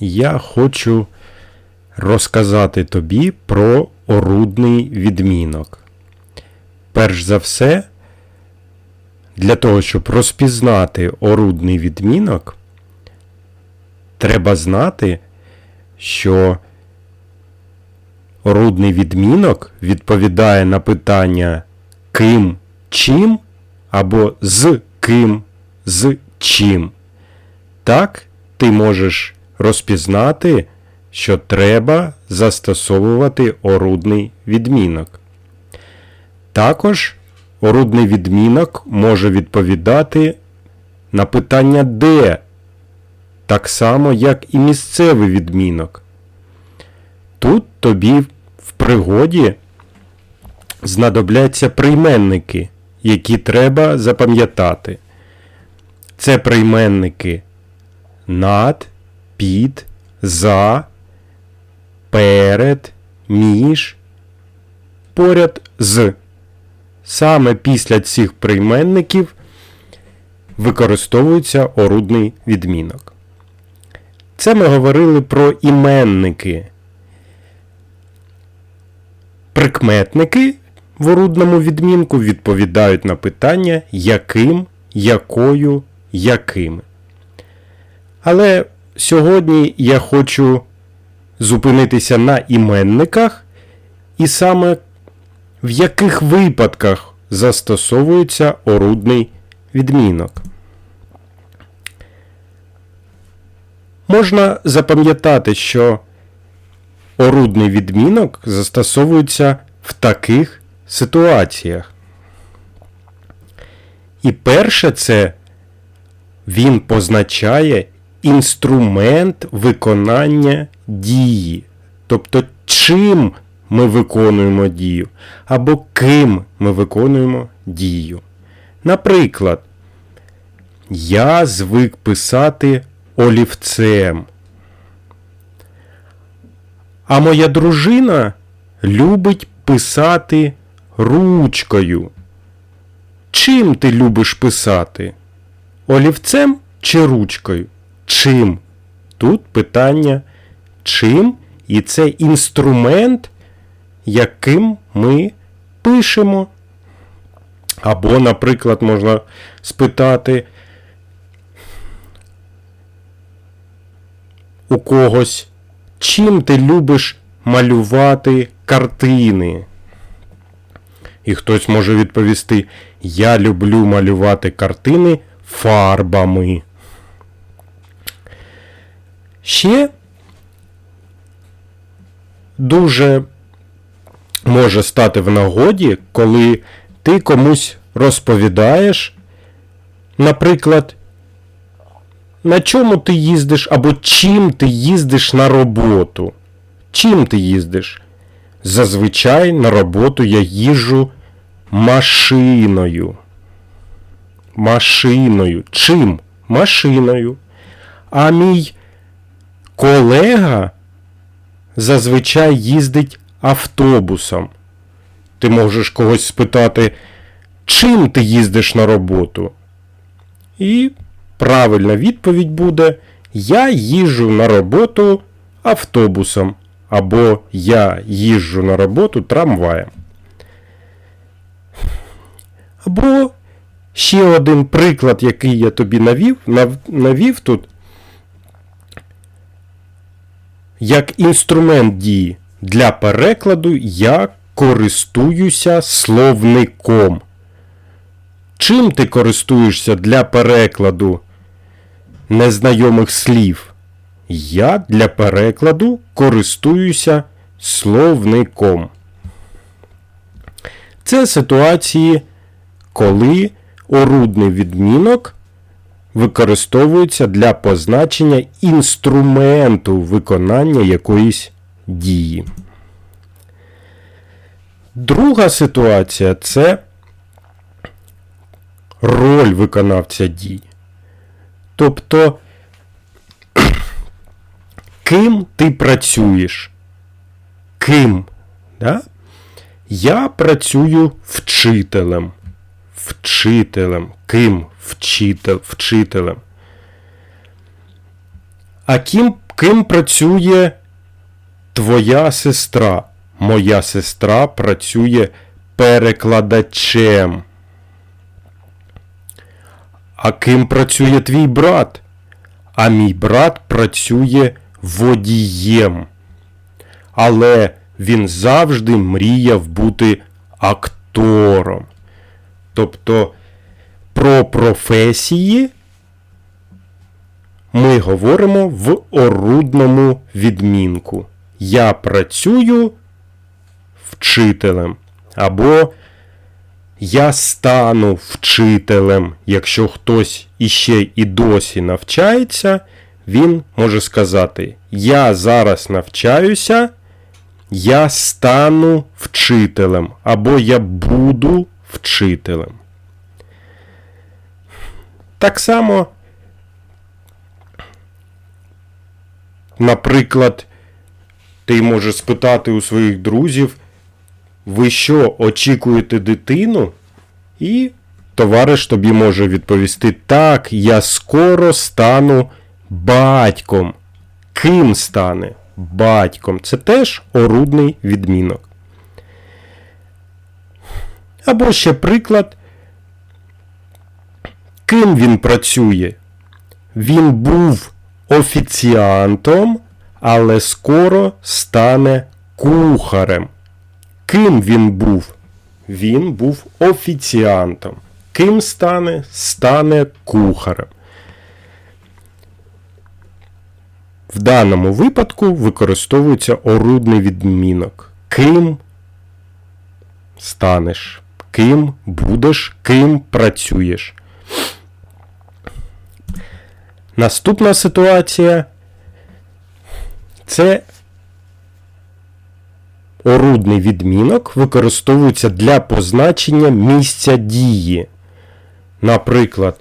я хочу розказати тобі про орудний відмінок. Перш за все, для того, щоб розпізнати орудний відмінок, треба знати, що орудний відмінок відповідає на питання ким, чим або з ким, з чим. Так, ти можеш розпізнати, що треба застосовувати орудний відмінок. Також орудний відмінок може відповідати на питання де, так само, як і місцевий відмінок. Тут тобі в пригоді знадобляться прийменники, які треба запам'ятати. Це прийменники над, під, за, перед, між, поряд з. Саме після цих прийменників використовується орудний відмінок. Це ми говорили про іменники. Прикметники в орудному відмінку відповідають на питання яким, якою, якими. Але сьогодні я хочу зупинитися на іменниках і саме в яких випадках застосовується орудний відмінок. Можна запам'ятати, що орудний відмінок застосовується в таких ситуаціях. І перше це він позначає інструмент виконання дії. Тобто, чим ми виконуємо дію, або ким ми виконуємо дію. Наприклад, я звик писати олівцем. А моя дружина любить писати ручкою. Чим ти любиш писати? Олівцем чи ручкою? Чим? Тут питання чим, і це інструмент, яким ми пишемо. Або, наприклад, можна спитати у когось, чим ти любиш малювати картини? І хтось може відповісти: Я люблю малювати картини фарбами. Ще дуже може стати в нагоді, коли ти комусь розповідаєш, наприклад, на чому ти їздиш або чим ти їздиш на роботу. Чим ти їздиш? Зазвичай на роботу я їжджу машиною. Машиною. Чим? Машиною. А мій колега зазвичай їздить автобусом. Ти можеш когось спитати, чим ти їздиш на роботу? І правильна відповідь буде: Я їжджу на роботу автобусом. Або я їжджу на роботу трамваєм. Або ще один приклад, який я тобі навів, навів тут, як інструмент дії для перекладу я користуюся словником. Чим ти користуєшся для перекладу незнайомих слів? Я для перекладу користуюся словником. Це ситуації, коли орудний відмінок використовується для позначення інструменту виконання якоїсь дії. Друга ситуація це роль виконавця дій. Тобто, ким ти працюєш? Ким? Да? Я працюю вчителем. Вчителем. Ким? Вчителем. А ким Ким працює твоя сестра? Моя сестра працює перекладачем. А ким працює твій брат? А мій брат працює водієм. Але він завжди мріяв бути актором. Тобто про професії ми говоримо в орудному відмінку. Я працюю вчителем. Або я стану вчителем. Якщо хтось іще і досі навчається, він може сказати: Я зараз навчаюся, я стану вчителем, або я буду вчителем. Так само, наприклад, ти можеш спитати у своїх друзів, ви що очікуєте дитину? І товариш тобі може відповісти: Так, я скоро стану батьком. Ким стане? Батьком. Це теж орудний відмінок. Або ще приклад. Ким він працює? Він був офіціантом, але скоро стане кухарем. Ким він був? Він був офіціантом. Ким стане? Стане кухарем. В даному випадку використовується орудний відмінок. Ким станеш, ким будеш, ким працюєш. Наступна ситуація це орудний відмінок використовується для позначення місця дії. Наприклад,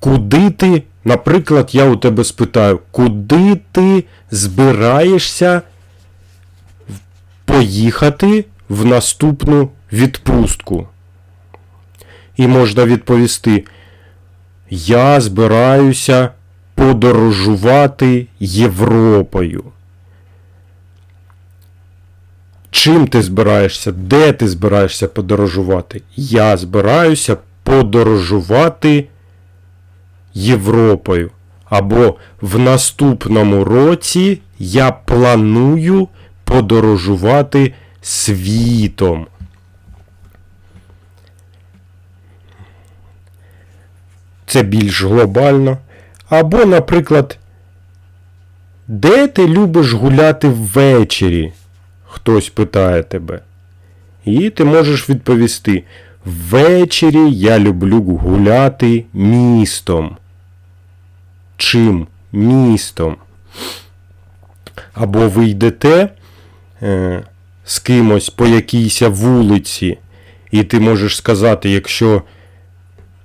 куди ти, наприклад, я у тебе спитаю, куди ти збираєшся поїхати в наступну відпустку? І можна відповісти, я збираюся подорожувати Європою. Чим ти збираєшся? Де ти збираєшся подорожувати? Я збираюся подорожувати Європою. Або в наступному році я планую подорожувати світом. Це більш глобально. Або, наприклад, де ти любиш гуляти ввечері? Хтось питає тебе. І ти можеш відповісти: Ввечері я люблю гуляти містом. Чим містом? Або ви йдете е, з кимось по якійсь вулиці, і ти можеш сказати, якщо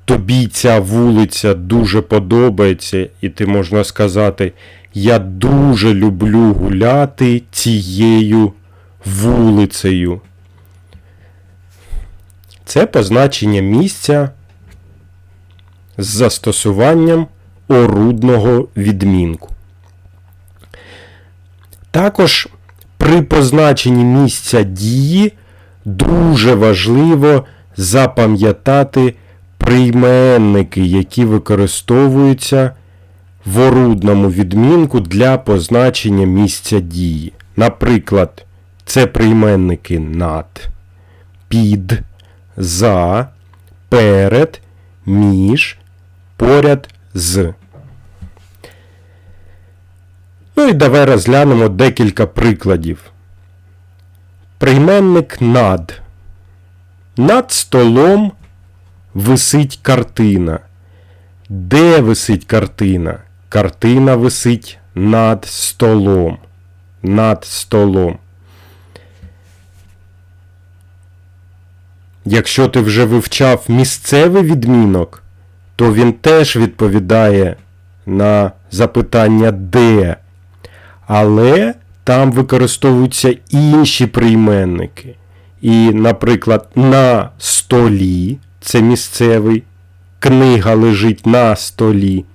тобі ця вулиця дуже подобається, і ти можна сказати, я дуже люблю гуляти цією вулицею. Це позначення місця з застосуванням орудного відмінку. Також при позначенні місця дії дуже важливо запам'ятати прийменники, які використовуються в орудному відмінку для позначення місця дії. Наприклад, це прийменники над, під, за, перед, між, поряд з. Ну і давай розглянемо декілька прикладів. Прийменник над. Над столом висить картина. Де висить картина? Картина висить над столом. Над столом. Якщо ти вже вивчав місцевий відмінок, то він теж відповідає на запитання де. Але там використовуються інші прийменники. І, наприклад, на столі це місцевий, книга лежить на столі.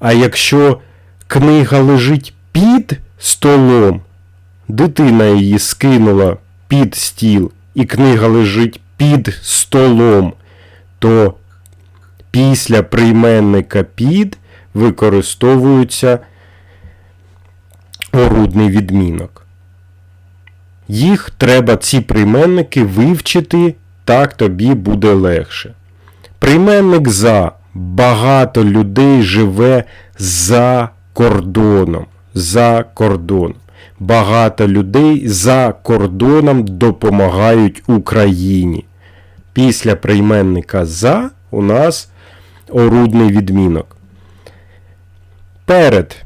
А якщо книга лежить під столом, дитина її скинула під стіл, і книга лежить під столом, то після прийменника під використовується орудний відмінок. Їх треба ці прийменники вивчити, так тобі буде легше. Прийменник за багато людей живе за кордоном. За кордоном. Багато людей за кордоном допомагають Україні. Після прийменника за у нас орудний відмінок. Перед.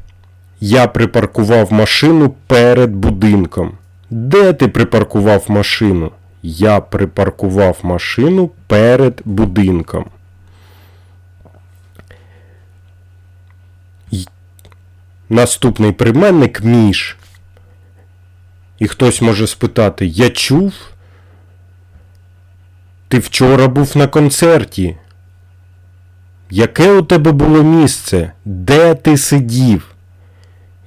Я припаркував машину перед будинком. Де ти припаркував машину? Я припаркував машину перед будинком. Наступний прийменник між. І хтось може спитати: Я чув? Ти вчора був на концерті. Яке у тебе було місце? Де ти сидів?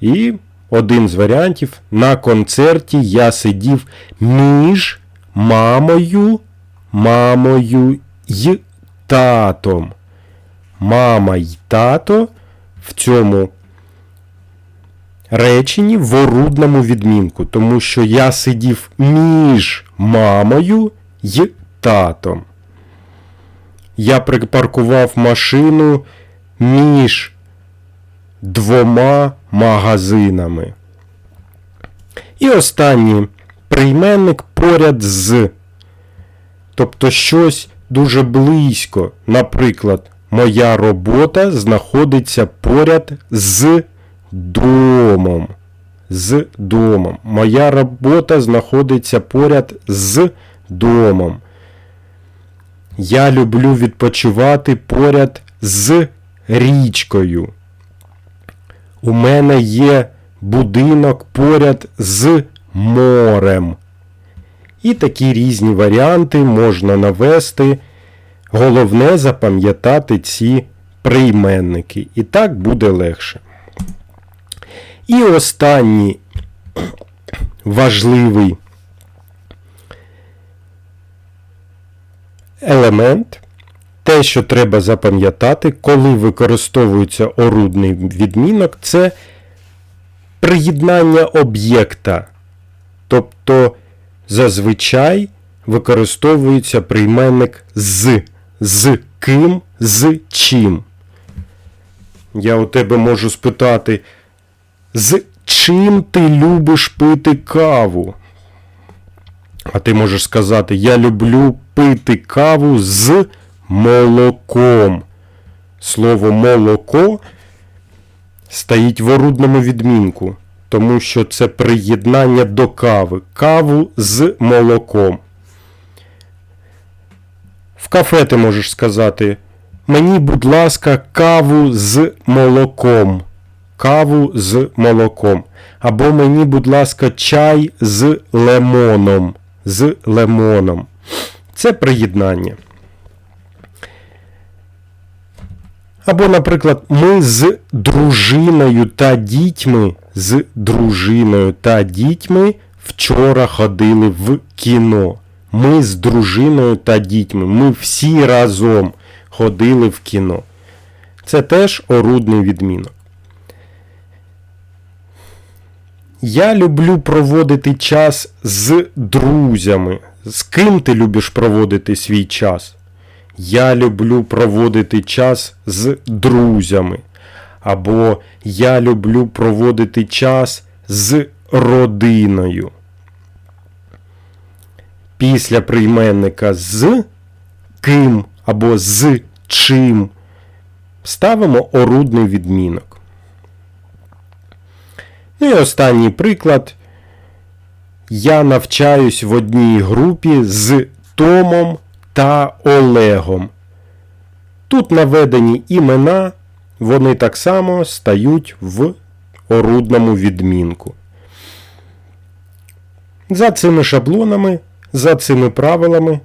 І один з варіантів на концерті я сидів між мамою, мамою й татом. Мама й тато в цьому реченні в орудному відмінку, тому що я сидів між мамою й татом. Я припаркував машину між двома магазинами. І останній прийменник поряд з. Тобто щось дуже близько. Наприклад, моя робота знаходиться поряд з домом. З домом. Моя робота знаходиться поряд з домом. Я люблю відпочивати поряд з річкою. У мене є будинок поряд з морем. І такі різні варіанти можна навести. Головне запам'ятати ці прийменники. І так буде легше. І останній важливий елемент те, що треба запам'ятати, коли використовується орудний відмінок, це приєднання об'єкта. Тобто зазвичай використовується прийменник з, з ким, з чим. Я у тебе можу спитати, з чим ти любиш пити каву? А ти можеш сказати, я люблю пити каву з молоком. Слово молоко стоїть в орудному відмінку, тому що це приєднання до кави. Каву з молоком. В кафе ти можеш сказати. Мені, будь ласка, каву з молоком. Каву з молоком. Або мені, будь ласка, чай з лимоном. З лимоном. Це приєднання. Або, наприклад, ми з дружиною та дітьми, з дружиною та дітьми вчора ходили в кіно. Ми з дружиною та дітьми. Ми всі разом ходили в кіно. Це теж орудний відмінок. Я люблю проводити час з друзями. З ким ти любиш проводити свій час? Я люблю проводити час з друзями. Або я люблю проводити час з родиною. Після прийменника з ким або з чим ставимо орудний відмінок. Ну і останній приклад. Я навчаюсь в одній групі з Томом та Олегом. Тут наведені імена, вони так само стають в орудному відмінку. За цими шаблонами, за цими правилами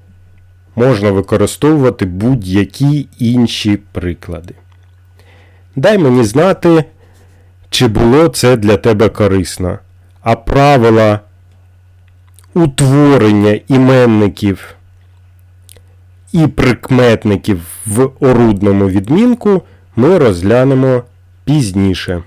можна використовувати будь-які інші приклади. дай мені знати, чи було це для тебе корисно. А правила утворення іменників і прикметників в орудному відмінку ми розглянемо пізніше.